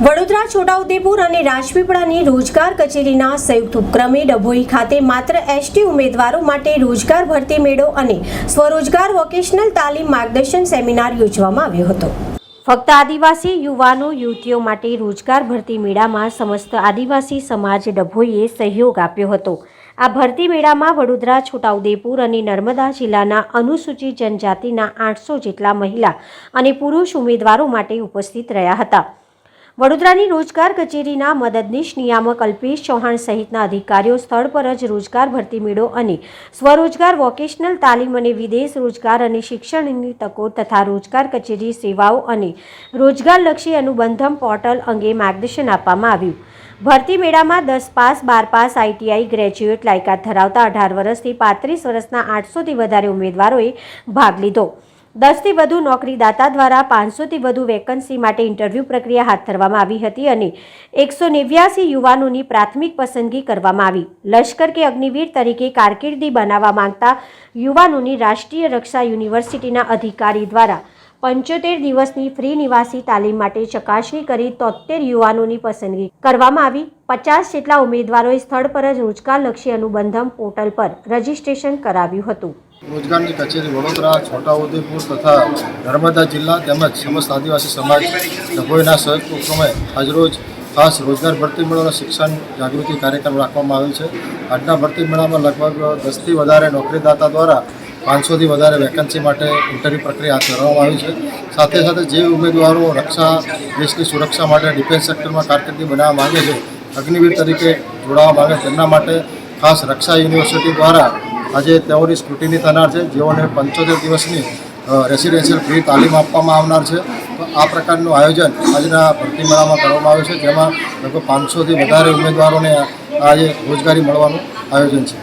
વડોદરા, છોટાઉદેપુર અને રાજપીપળાની રોજગાર કચેરીના સંયુક્ત ઉપક્રમે ડભોઈ ખાતે માત્ર એસટી ઉમેદવારો માટે રોજગાર ભરતી મેળો અને સ્વરોજગાર વોકેશનલ તાલીમ માર્ગદર્શન સેમિનાર યોજવામાં આવ્યો હતો. ફક્ત આદિવાસી યુવાનો, યુવતીઓ માટે રોજગાર ભરતી મેળામાં સમસ્ત આદિવાસી સમાજ ડભોઈએ સહયોગ આપ્યો હતો. આ ભરતી મેળામાં વડોદરા, છોટાઉદેપુર અને નર્મદા જિલ્લાના અનુસૂચિત જનજાતિના આઠસો જેટલા મહિલા અને પુરુષ ઉમેદવારો માટે ઉપસ્થિત રહ્યા હતા. વડોદરાની રોજગાર કચેરીના મદદનીશ નિયામક અલ્પેશ ચૌહાણ સહિતના અધિકારીઓ સ્થળ પર જ રોજગાર ભરતી મેળો અને સ્વરોજગાર વોકેશનલ તાલીમ અને વિદેશ રોજગાર અને શિક્ષણની તકો તથા રોજગાર કચેરી સેવાઓ અને રોજગારલક્ષી અનુબંધમ પોર્ટલ અંગે માર્ગદર્શન આપવામાં આવ્યું. ભરતી મેળામાં દસ પાસ, બાર પાસ આઈટીઆઈ ગ્રેજ્યુએટ લાયકાત ધરાવતા અઢાર વર્ષથી પાંત્રીસ વર્ષના આઠસોથી વધારે ઉમેદવારોએ ભાગ લીધો. દસથી વધુ નોકરીદાતા દ્વારા પાંચસોથી વધુ વેકન્સી માટે ઇન્ટરવ્યૂ પ્રક્રિયા હાથ ધરવામાં આવી હતી અને એકસો નેવ્યાસી યુવાનોની પ્રાથમિક પસંદગી કરવામાં આવી. લશ્કર કે અગ્નિવીર તરીકે કારકિર્દી બનાવવા માંગતા યુવાનોની રાષ્ટ્રીય રક્ષા યુનિવર્સિટીના અધિકારી દ્વારા પંચોતેર દિવસની ફ્રી નિવાસી તાલીમ માટે ચકાસણી કરી તોતેર યુવાનોની પસંદગી કરવામાં આવી. પચાસ જેટલા ઉમેદવારોએ સ્થળ પર જ રોજગારલક્ષી અનુબંધમ પોર્ટલ પર રજીસ્ટ્રેશન કરાવ્યું હતું. રોજગારની કચેરી વડોદરા, છોટાઉદેપુર તથા નર્મદા જિલ્લા તેમજ સમસ્ત આદિવાસી સમાજ ડભોઈના સંયુક્ત ઉપક્રમે આજરોજ ખાસ રોજગાર ભરતી મેળો શિક્ષણ જાગૃતિ કાર્યક્રમ રાખવામાં આવ્યો છે. આજના ભરતી મેળામાં લગભગ દસથી વધારે નોકરીદાતા દ્વારા પાંચસોથી વધારે વેકન્સી માટે ઇન્ટરવ્યૂ પ્રક્રિયા હાથ ધરવામાં આવી છે. સાથે સાથે જે ઉમેદવારો રક્ષા, દેશની સુરક્ષા માટે ડિફેન્સ સેક્ટરમાં કારકિર્દી બનાવવા માગે છે અગ્નિવીર તરીકે જોડાવા માગે તેમના માટે ખાસ રક્ષા યુનિવર્સિટી દ્વારા આજે તેઓની સ્કૂટીની થનાર છે. જેઓને પંચોતેર દિવસની રેસિડેન્શિયલ ફ્રી તાલીમ આપવામાં આવનાર છે. તો આ પ્રકારનું આયોજન આજના ભરતી મેળામાં કરવામાં આવ્યું છે, જેમાં લગભગ પાંચસોથી વધારે ઉમેદવારોને આજે રોજગારી મળવાનું આયોજન છે.